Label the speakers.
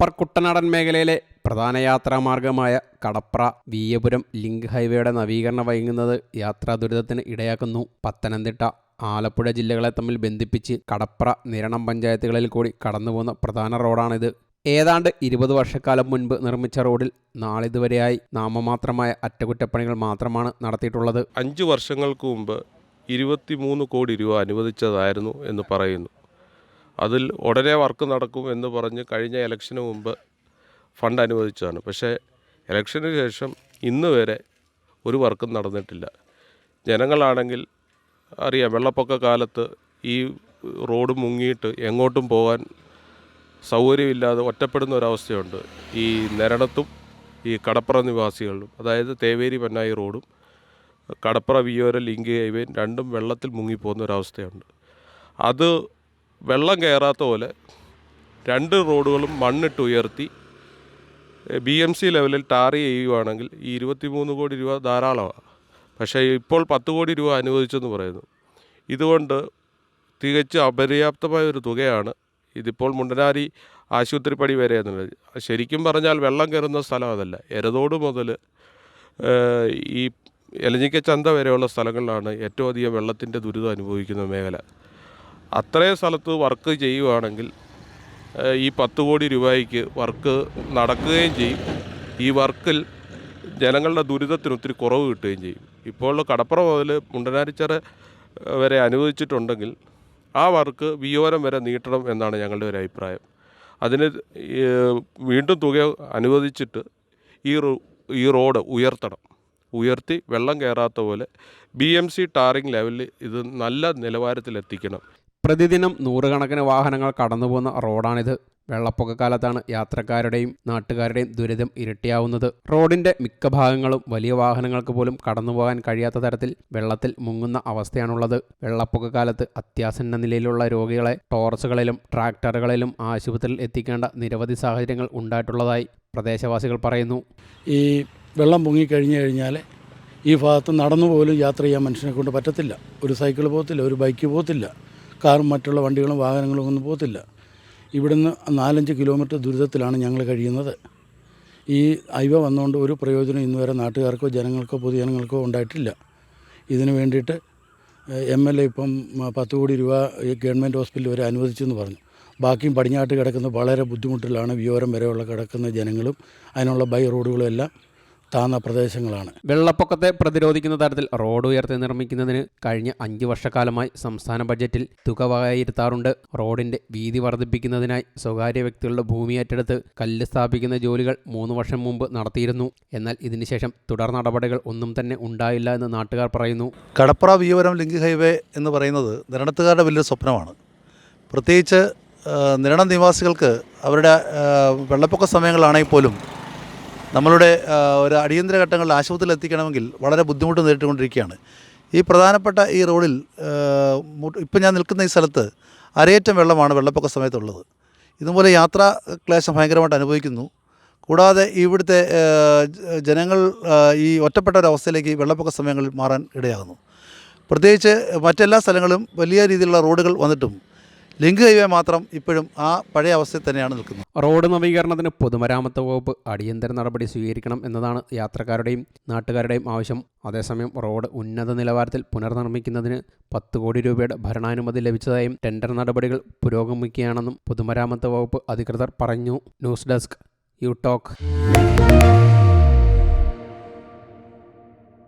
Speaker 1: Upper കുട്ടനാടൻ മേഖലയിലെ പ്രധാന യാത്രാമാർഗമായ കടപ്ര വീയപുരം ലിങ്ക് ഹൈവേയുടെ നവീകരണം വൈകുന്നത് യാത്രാ ദുരിതത്തിന് ഇടയാക്കുന്നു. പത്തനംതിട്ട ആലപ്പുഴ ജില്ലകളെ തമ്മിൽ ബന്ധിപ്പിച്ച് കടപ്ര നിരണം പഞ്ചായത്തുകളിൽ കൂടി കടന്നുപോകുന്ന പ്രധാന റോഡാണിത്. ഏതാണ്ട് ഇരുപത് വർഷക്കാലം മുൻപ് നിർമ്മിച്ച റോഡിൽ നാളിതുവരെയായി നാമമാത്രമായ അറ്റകുറ്റപ്പണികൾ മാത്രമാണ് നടത്തിയിട്ടുള്ളത്.
Speaker 2: അഞ്ച് വർഷങ്ങൾക്ക് മുമ്പ് ഇരുപത്തിമൂന്ന് കോടി രൂപ അനുവദിച്ചതായിരുന്നു എന്ന് പറയുന്നു. അതിൽ ഉടനെ വർക്ക് നടക്കും എന്ന് പറഞ്ഞ് കഴിഞ്ഞ ഇലക്ഷന് മുമ്പ് ഫണ്ട് അനുവദിച്ചതാണ്. പക്ഷേ ഇലക്ഷന് ശേഷം ഇന്ന് വരെ ഒരു വർക്കും നടന്നിട്ടില്ല. ജനങ്ങളാണെങ്കിൽ അറിയാം വെള്ളപ്പൊക്ക കാലത്ത് ഈ റോഡ് മുങ്ങിയിട്ട് എങ്ങോട്ടും പോകാൻ സൗകര്യമില്ലാതെ ഒറ്റപ്പെടുന്ന ഒരവസ്ഥയുണ്ട് ഈ നിരണത്തും ഈ കടപ്പുറ നിവാസികളിലും അതായത് തേവേരി പന്നായി റോഡും കടപ്പുറ വിയോര ലിങ്ക് ഹൈവേയും രണ്ടും വെള്ളത്തിൽ മുങ്ങിപ്പോകുന്ന ഒരവസ്ഥയുണ്ട് അത് വെള്ളം കയറാത്ത പോലെ രണ്ട് റോഡുകളും മണ്ണിട്ട് ഉയർത്തി ബി എം സി ലെവലിൽ ടാർ ചെയ്യുകയാണെങ്കിൽ ഈ ഇരുപത്തിമൂന്ന് കോടി രൂപ ധാരാളമാണ്. പക്ഷേ ഇപ്പോൾ പത്ത് കോടി രൂപ അനുവദിച്ചെന്ന് പറയുന്നു. ഇതുകൊണ്ട് തികച്ചും അപര്യാപ്തമായ ഒരു തുകയാണ് ഇതിപ്പോൾ മുണ്ടനാരി ആശുപത്രി പടി വരെ എന്നുള്ളത്. ശരിക്കും പറഞ്ഞാൽ വെള്ളം കയറുന്ന സ്ഥലം അതല്ല. എരതോട് മുതൽ ഈ എലഞ്ഞിക്ക ചന്ത വരെയുള്ള സ്ഥലങ്ങളിലാണ് ഏറ്റവും അധികം വെള്ളത്തിന്റെ ദുരിതം അനുഭവിക്കുന്ന മേഖല. അത്രയും സ്ഥലത്ത് വർക്ക് ചെയ്യുവാണെങ്കിൽ ഈ പത്ത് കോടി രൂപയ്ക്ക് വർക്ക് നടക്കുകയും ചെയ്യും. ഈ വർക്കിൽ ജനങ്ങളുടെ ദുരിതത്തിന് ഒത്തിരി കുറവ് കിട്ടുകയും ചെയ്യും. ഇപ്പോൾ കടപ്പുറം മുതൽ മുണ്ടനാരിച്ചറ വരെ അനുവദിച്ചിട്ടുണ്ടെങ്കിൽ ആ വർക്ക് വിയോരം വരെ നീട്ടണം എന്നാണ് ഞങ്ങളുടെ ഒരു അഭിപ്രായം. അതിന് വീണ്ടും തുക അനുവദിച്ചിട്ട് ഈ ഈ റോഡ് ഉയർത്തണം. ഉയർത്തി വെള്ളം കയറാത്ത പോലെ ബി എം സി ടാറിംഗ് ലെവലിൽ ഇത് നല്ല നിലവാരത്തിലെത്തിക്കണം.
Speaker 1: പ്രതിദിനം നൂറുകണക്കിന് വാഹനങ്ങൾ കടന്നുപോകുന്ന റോഡാണിത്. വെള്ളപ്പൊക്ക കാലത്താണ് യാത്രക്കാരുടെയും നാട്ടുകാരുടെയും ദുരിതം ഇരട്ടിയാവുന്നത്. റോഡിന്റെ മിക്ക ഭാഗങ്ങളും വലിയ വാഹനങ്ങൾക്ക് പോലും കടന്നുപോകാൻ കഴിയാത്ത തരത്തിൽ വെള്ളത്തിൽ മുങ്ങുന്ന അവസ്ഥയാണുള്ളത്. വെള്ളപ്പൊക്ക കാലത്ത് അത്യാസന്ന നിലയിലുള്ള രോഗികളെ ടോർച്ചുകളിലും ട്രാക്ടറുകളിലും ആശുപത്രിയിൽ എത്തിക്കേണ്ട നിരവധി സാഹചര്യങ്ങൾ ഉണ്ടായിട്ടുള്ളതായി പ്രദേശവാസികൾ പറയുന്നു.
Speaker 3: ഈ വെള്ളം പൊങ്ങിക്കഴിഞ്ഞ് കഴിഞ്ഞാൽ ഈ ഭാഗത്ത് നടന്നു പോലും യാത്ര ചെയ്യാൻ മനുഷ്യനെ കൊണ്ട് പറ്റത്തില്ല. ഒരു സൈക്കിൾ പോകത്തില്ല ഒരു ബൈക്ക് പോകത്തില്ല കാറും മറ്റുള്ള വണ്ടികളും വാഹനങ്ങളും ഒന്നും പോകത്തില്ല. ഇവിടുന്ന് നാലഞ്ച് കിലോമീറ്റർ ദുരിതത്തിലാണ് ഞങ്ങൾ കഴിയുന്നത്. ഈ ഐവ വന്നുകൊണ്ട് ഒരു പ്രയോജനം ഇന്ന് വരെ നാട്ടുകാർക്കോ ജനങ്ങൾക്കോ പൊതുജനങ്ങൾക്കോ ഉണ്ടായിട്ടില്ല. ഇതിന് വേണ്ടിയിട്ട് എം എൽ എ ഇപ്പം പത്ത് കോടി രൂപ ഗവൺമെന്റ് ഹോസ്പിറ്റലിൽ വരെ അനുവദിച്ചെന്ന് പറഞ്ഞു. ബാക്കിയും പടിഞ്ഞാട്ട് കിടക്കുന്ന വളരെ ബുദ്ധിമുട്ടിലാണ് വിയോരം വരെയുള്ള കിടക്കുന്ന ജനങ്ങളും അതിനുള്ള ബൈ റോഡുകളും എല്ലാം താന്ന പ്രദേശങ്ങളാണ്.
Speaker 1: വെള്ളപ്പൊക്കത്തെ പ്രതിരോധിക്കുന്ന തരത്തിൽ റോഡ് ഉയർത്തി നിർമ്മിക്കുന്നതിന് കഴിഞ്ഞ അഞ്ച് വർഷക്കാലമായി സംസ്ഥാന ബജറ്റിൽ തുക വകയിരുത്താറുണ്ട്. റോഡിന്റെ വീതി വർദ്ധിപ്പിക്കുന്നതിനായി സ്വകാര്യ വ്യക്തികളുടെ ഭൂമി ഏറ്റെടുത്ത് കല്ല് സ്ഥാപിക്കുന്ന ജോലികൾ മൂന്ന് വർഷം മുമ്പ് നടത്തിയിരുന്നു. എന്നാൽ ഇതിനുശേഷം തുടർ നടപടികൾ ഒന്നും തന്നെ ഉണ്ടായില്ല എന്ന് നാട്ടുകാർ പറയുന്നു.
Speaker 4: കടപ്പുറ വിയവരം ലിങ്ക് ഹൈവേ എന്ന് പറയുന്നത് നിരണത്തുകാരുടെ വലിയ സ്വപ്നമാണ്. പ്രത്യേകിച്ച് നിരണ നിരണം നിവാസികൾക്ക് അവരുടെ വെള്ളപ്പൊക്ക സമയങ്ങളാണെങ്കിൽ പോലും നമ്മളുടെ ഒരു അടിയന്തര ഘട്ടങ്ങളിൽ ആശുപത്രിയിൽ എത്തിക്കണമെങ്കിൽ വളരെ ബുദ്ധിമുട്ട് നേരിട്ടുകൊണ്ടിരിക്കുകയാണ്. ഈ പ്രധാനപ്പെട്ട ഈ റോഡിൽ ഇപ്പം ഞാൻ നിൽക്കുന്ന ഈ സ്ഥലത്ത് അരയേറ്റം വെള്ളമാണ് വെള്ളപ്പൊക്ക സമയത്തുള്ളത്. ഇതുപോലെ യാത്രാ ക്ലേശം ഭയങ്കരമായിട്ട് അനുഭവിക്കുന്നു. കൂടാതെ ഇവിടുത്തെ ജനങ്ങൾ ഈ ഒറ്റപ്പെട്ട ഒരവസ്ഥയിലേക്ക് വെള്ളപ്പൊക്ക സമയങ്ങളിൽ മാറാൻ ഇടയാകുന്നു. പ്രത്യേകിച്ച് മറ്റെല്ലാ സ്ഥലങ്ങളും വലിയ രീതിയിലുള്ള റോഡുകൾ വന്നിട്ടും ലിങ്ക് ഹൈവേ മാത്രം ഇപ്പോഴും ആ പഴയ അവസ്ഥയിൽ തന്നെയാണ് നിൽക്കുന്നത്.
Speaker 1: റോഡ് നവീകരണത്തിന് പൊതുമരാമത്ത് വകുപ്പ് അടിയന്തര നടപടി സ്വീകരിക്കണം എന്നതാണ് യാത്രക്കാരുടെയും നാട്ടുകാരുടെയും ആവശ്യം. അതേസമയം റോഡ് ഉന്നത നിലവാരത്തിൽ പുനർനിർമ്മിക്കുന്നതിന് പത്ത് കോടി രൂപയുടെ ഭരണാനുമതി ലഭിച്ചതായും ടെൻഡർ നടപടികൾ പുരോഗമിക്കുകയാണെന്നും പൊതുമരാമത്ത് വകുപ്പ് അധികൃതർ പറഞ്ഞു. News desk U talk.